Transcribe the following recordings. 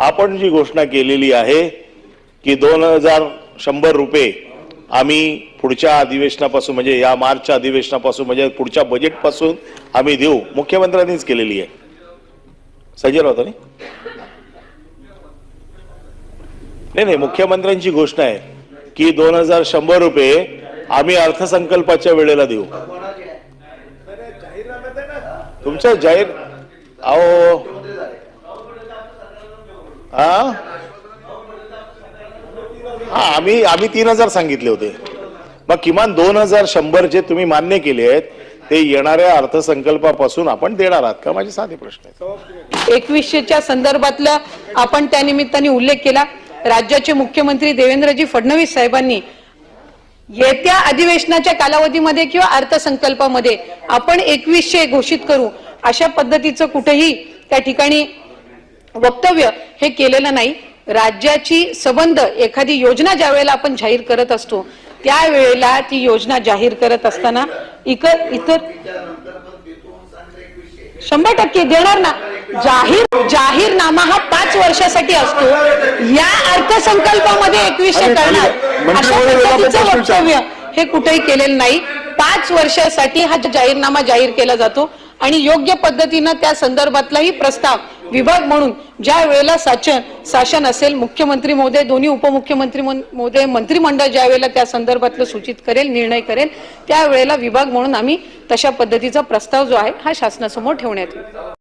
आपण जी घोषणा केलेली आहे की दोन हजार शंभर रुपये आम्ही पुढच्या अधिवेशनापासून म्हणजे या मार्चच्या अधिवेशनापासून म्हणजे पुढच्या बजेटपासून आम्ही देऊ. मुख्यमंत्र्यांनीच केलेली आहे. सजेल राऊत नाही नाही नाही मुख्यमंत्र्यांची घोषणा आहे की दोन हजार शंभर रुपये आम्ही अर्थसंकल्पाच्या वेळेला देऊ. तुमच्या जाहीर अहो हा? हा आम्ही आम्ही तीन हजार सांगितले होते. मग किमान दोन हजार शंभर जे तुम्ही मान्य केले आहेत ते येणाऱ्या अर्थसंकल्पापासून आपण देणार आहात का? माझे साधे प्रश्न आहेत. एकवीसशेच्या संदर्भातला आपण त्या निमित्ताने उल्लेख केला. राज्याचे मुख्यमंत्री देवेंद्रजी फडणवीस साहेबांनी येत्या अधिवेशनाच्या कालावधीमध्ये किंवा अर्थसंकल्पामध्ये आपण एकवीसशे घोषित करू अशा पद्धतीचं कुठेही त्या ठिकाणी वक्तव्य हे केलेलं नाही. राज्याची संबंध एखादी योजना ज्या वेळेला आपण जाहीर करत असतो त्यावेळेला ती योजना जाहीर करत असताना इक इतर शंभर टक्के देणार ना. जाहीर जाहीरनामा हा पाच वर्षासाठी असतो. या अर्थसंकल्पामध्ये एकवीसशे करणार अशा पद्धतीचं वक्तव्य हे कुठेही केलेलं नाही. पाच वर्षासाठी हा जाहीरनामा जाहीर केला जातो आणि योग्य पद्धतीनं त्या संदर्भातलाही प्रस्ताव विभाग म्हणून ज्या वेळेला शासन शासन असेल मुख्यमंत्री महोदय दोन्ही उपमुख्यमंत्री महोदय मंत्रिमंडळ ज्या वेळेला त्या संदर्भातलं सूचित करेल निर्णय करेल त्यावेळेला विभाग म्हणून आम्ही तशा पद्धतीचा प्रस्ताव जो आहे हा शासनासमोर ठेवण्यात येईल.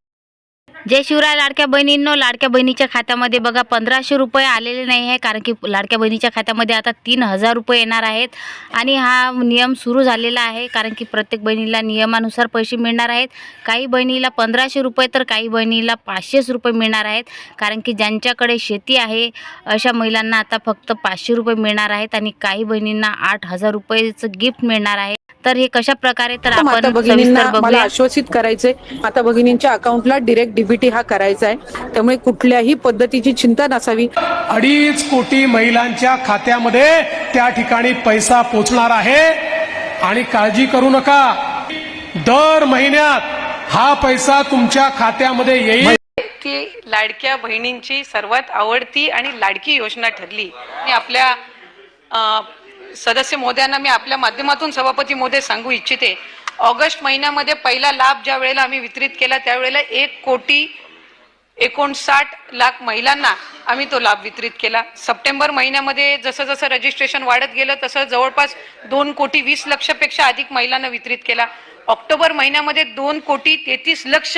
जय शिवराय लाडक्या बहिणींनो लाडक्या बहिणीच्या खात्यामध्ये बघा पंधराशे रुपये आलेले नाही आहे कारण की लाडक्या बहिणीच्या खात्यामध्ये आता तीन हजार रुपये येणार आहेत. आणि हा नियम सुरू झालेला आहे कारण की प्रत्येक बहिणीला नियमानुसार पैसे मिळणार आहेत. काही बहिणीला पंधराशे रुपये तर काही बहिणीला पाचशेच रुपये मिळणार आहेत. कारण की ज्यांच्याकडे शेती आहे अशा महिलांना आता फक्त पाचशे रुपये मिळणार आहेत. आणि काही बहिणींना आठ हजार रुपयेचं गिफ्ट मिळणार आहे. तर हे कशा प्रकारे तर माता आपण मला आश्वासित करायचंय माता भगिनींच्या अकाउंटला डिरेक्ट डीबीटी हा करायचा आहे. त्यामुळे कुठल्याही पद्धतीची चिंता नसावी. अडीच कोटी महिलांच्या खात्यामध्ये त्या ठिकाणी पैसा पोचणार आहे. आणि काळजी करू नका. दर महिन्यात हा पैसा तुमच्या खात्यामध्ये येईल. ती लाडक्या बहिणींची सर्वात आवडती आणि लाडकी योजना ठरली. मी आपल्या सदस्य मोद्यांना मी आपल्या माध्यमातून सभापती मोदे सांगू इच्छिते. ऑगस्ट महिन्यामध्ये पहिला लाभ ज्या वेळेला आम्ही वितरित केला त्यावेळेला एक कोटी एकोणसाठ लाख महिलांना आम्ही तो लाभ वितरित केला. सप्टेंबर महिन्यामध्ये जसं जसं रजिस्ट्रेशन वाढत गेलं तसं जवळपास दोन कोटी वीस लक्षपेक्षा अधिक महिलांना वितरित केला. ऑक्टोबर महिन्यामध्ये दोन कोटी तेहतीस लक्ष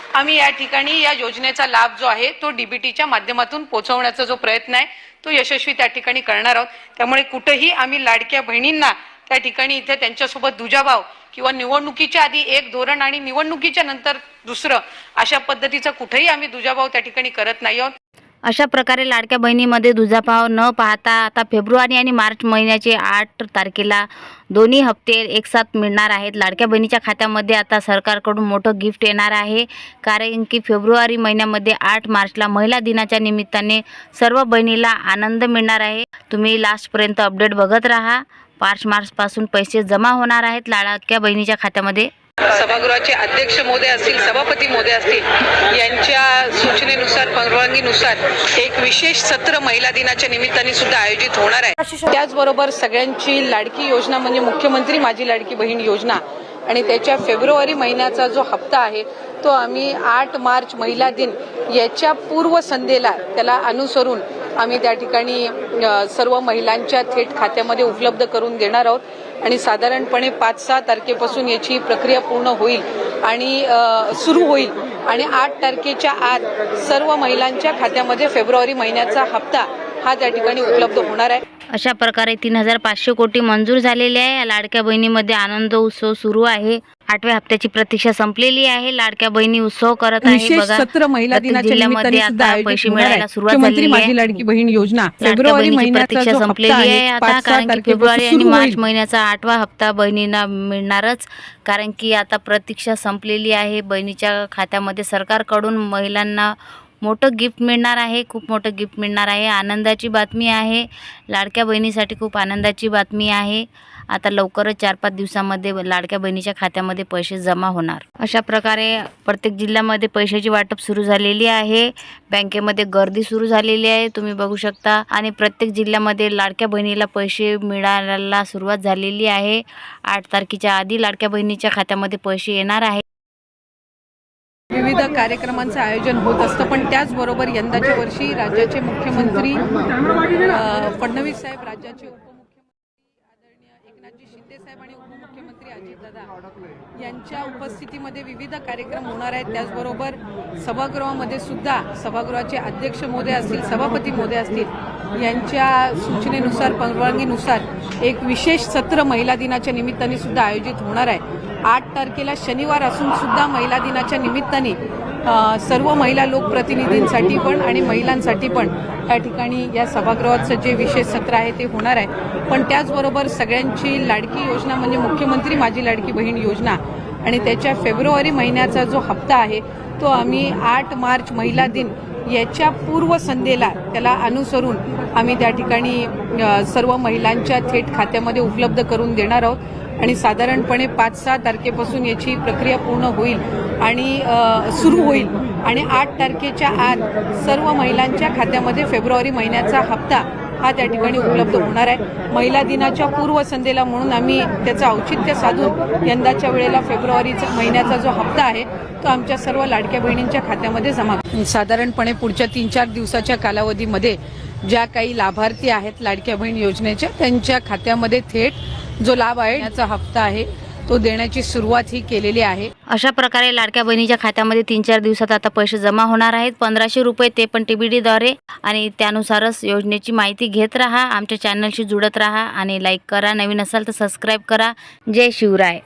आम्ही या ठिकाणी या योजनेचा लाभ जो आहे तो डीबीटीच्या माध्यमातून पोहोचवण्याचा जो प्रयत्न आहे तो यशस्वी त्या ठिकाणी करणार आहोत. त्यामुळे कुठेही आम्ही लाडक्या बहिणींना त्या ठिकाणी इथे त्यांच्यासोबत दुजाभाव किंवा निवडणुकीच्या आधी एक धोरण आणि निवडणुकीच्या नंतर दुसरं अशा पद्धतीचा कुठेही आम्ही दुजाभाव त्या ठिकाणी करत नाही आहोत. अशा प्रकारे लाडक्या बहिणीमध्ये दुजाभाव न पाहता आता फेब्रुवारी आणि मार्च महिन्याचे आठ तारखेला दोन्ही हप्ते एकसाथ मिळणार आहेत. लाडक्या बहिणीच्या खात्यामध्ये आता सरकारकडून मोठं गिफ्ट येणार आहे. कारण की फेब्रुवारी महिन्यामध्ये आठ मार्चला महिला दिनाच्या निमित्ताने सर्व बहिणीला आनंद मिळणार आहे. तुम्ही लास्टपर्यंत अपडेट बघत राहा. मार्च मार्चपासून पैसे जमा होणार आहेत. लाडक्या बहिणीच्या खात्यामध्ये सभागृहाचे अध्यक्ष महोदय असतील सभापती महोदय असतील यांच्या सूचनेनुसार परवानगीनुसार एक विशेष सत्र महिला दिनाच्या निमित्ताने सुद्धा आयोजित होणार आहे. त्याचबरोबर सगळ्यांची लाडकी योजना म्हणजे मुख्यमंत्री माझी लाडकी बहीण योजना आणि त्याच्या फेब्रुवारी महिन्याचा जो हप्ता आहे तो आम्ही आठ मार्च महिला दिन याच्या पूर्वसंध्येला त्याला अनुसरून आम्ही त्या ठिकाणी सर्व महिलांच्या थेट खात्यामध्ये उपलब्ध करून देणार आहोत. आणि साधारणपणे पाच सहा तारखेपासून याची प्रक्रिया पूर्ण होईल आणि सुरू होईल. आणि आठ तारखेच्या आत सर्व महिलांच्या खात्यामध्ये फेब्रुवारी महिन्याचा हप्ता हा त्या ठिकाणी उपलब्ध होणार आहे. अशा प्रकारे तीन हजार पाचशे कोटी मंजूर झालेले आहे. या लाडक्या बहिणीमध्ये आनंद उत्सव सुरू आहे. आठव्या हप्त्याची प्रतीक्षा संपलेली आहे. लाडक्या बहिणी उत्सव करत आहे. बघा सत्र महिला दिनाच्या निमित्ताने सुद्धा पैसे. मिळायला सुरुवात मुख्यमंत्री झालेली माझी लाडकी बहीण योजना फेब्रुवारी महिन्याचा संपलेली आहे आता कारण की फेब्रुवारी आणि मार्च. महिन्याचा आठवा हप्ता बहिणींना मिळणारच. कारण की आता प्रतीक्षा संपलेली आहे. बहिणीच्या खात्यामध्ये सरकारकडून महिलांना मोठं गिफ्ट मिळणार आहे. खूप मोठं गिफ्ट मिळणार आहे. आनंदाची बातमी आहे. लाडक्या बहिणीसाठी खूप आनंदाची बातमी आहे. आता लवकरच चार पाच दिवसामध्ये लाडक्या बहिणीच्या खात्यामध्ये पैसे जमा होणार. अशा प्रकारे प्रत्येक जिल्ह्यामध्ये पैशाची वाटप सुरू झालेली आहे. बँकेमध्ये गर्दी सुरू झालेली आहे तुम्ही बघू शकता. आणि प्रत्येक जिल्ह्यामध्ये लाडक्या बहिणीला पैसे मिळायला सुरुवात झालेली आहे. आठ तारखेच्या आधी लाडक्या बहिणीच्या खात्यामध्ये पैसे येणार आहे. विविध कार्यक्रमांचं आयोजन होत असतं पण त्याचबरोबर यंदाच्या वर्षी राज्याचे मुख्यमंत्री फडणवीस साहेब राज्याचे बाळासाहेब आणि उपमुख्यमंत्री अजितदादा यांच्या उपस्थितीमध्ये विविध कार्यक्रम होणार आहेत. त्याचबरोबर सभागृहामध्ये सुद्धा सभागृहाचे अध्यक्ष मोदे असतील सभापती मोदे असतील यांच्या सूचनेनुसार परवानगीनुसार एक विशेष सत्र महिला दिनाच्या निमित्ताने सुद्धा आयोजित होणार आहे. आठ तारखेला शनिवार असून सुद्धा महिला दिनाच्या निमित्ताने सर्व महिला लोकप्रतिनिधींसाठी पण आणि महिलांसाठी पण त्या ठिकाणी या सभागृहाचं जे विशेष सत्र आहे ते होणार आहे. पण त्याचबरोबर सगळ्यांची लाडकी योजना म्हणजे मुख्यमंत्री माझी लाडकी बहीण योजना आणि त्याच्या फेब्रुवारी महिन्याचा जो हप्ता आहे तो आम्ही आठ मार्च महिला दिन याच्या पूर्वसंध्येला त्याला अनुसरून आम्ही त्या ठिकाणी सर्व महिलांच्या थेट खात्यामध्ये उपलब्ध करून देणार आहोत. आणि साधारणपणे पाच सहा तारखेपासून याची प्रक्रिया पूर्ण होईल आणि सुरू होईल. आणि आठ तारखेच्या आत सर्व महिलांच्या खात्यामध्ये फेब्रुवारी महिन्याचा हप्ता हा त्या ठिकाणी उपलब्ध होणार आहे. महिला दिनाच्या पूर्वसंध्येला म्हणून आम्ही त्याचं औचित्य साधून यंदाच्या वेळेला फेब्रुवारीचा महिन्याचा जो हप्ता आहे तो आमच्या सर्व लाडक्या बहिणींच्या खात्यामध्ये जमा साधारणपणे पुढच्या तीन चार दिवसाच्या कालावधीमध्ये ज्या काही लाभार्थी आहेत लाडक्या बहीण योजनेच्या त्यांच्या खात्यामध्ये थेट जो लाभ आहे याचा हप्ता आहे तो देण्याची सुरुवात ही केलेली आहे. अशा प्रकारे लाडक्या बहिणीच्या खात्यामध्ये तीन चार दिवसात आता पैसे जमा होणार आहेत. पंधराशे रुपये ते पण टी बी डीद्वारे आणि त्यानुसारच योजनेची माहिती घेत राहा आमच्या चॅनलशी जुडत राहा आणि लाईक करा. नवीन असाल तर सबस्क्राईब करा. जय शिवराय.